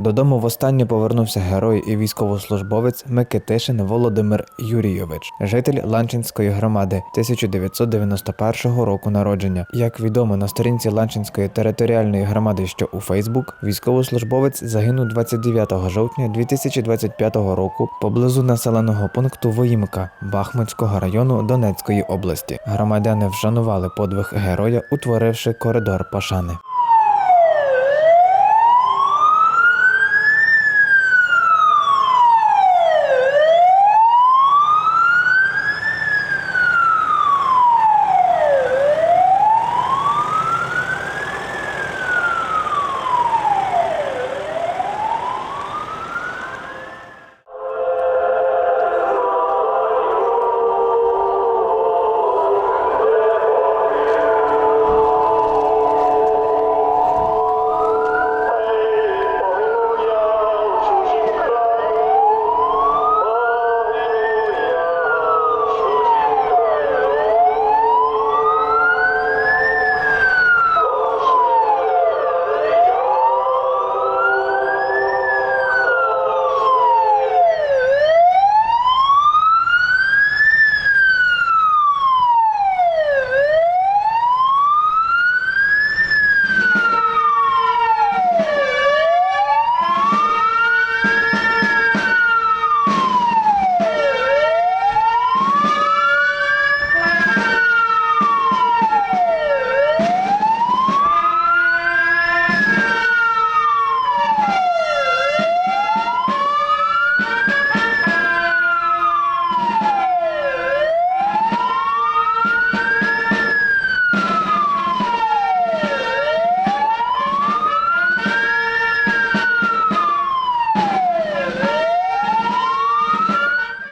Додому востаннє повернувся герой і військовослужбовець Микитишин Володимир Юрійович, житель Ланчинської громади 1991 року народження. Як відомо на сторінці Ланчинської територіальної громади, що у Фейсбук, військовослужбовець загинув 29 жовтня 2025 року поблизу населеного пункту Воїмка Бахмутського району Донецької області. Громадяни вшанували подвиг героя, утворивши коридор пошани.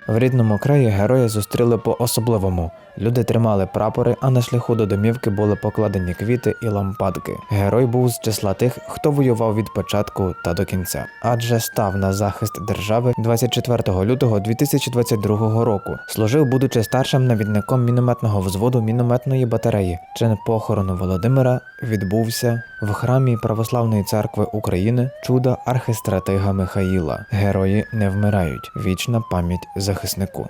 В рідному краї героя зустріли по-особливому. Люди тримали прапори, а на шляху до домівки були покладені квіти і лампадки. Герой був з числа тих, хто воював від початку та до кінця, адже став на захист держави 24 лютого 2022 року. Служив, будучи старшим навідником мінометного взводу мінометної батареї. Чин похорону Володимира відбувся в храмі Православної церкви України чуда архистратига Михаїла. Герої не вмирають. Вічна пам'ять захиснику.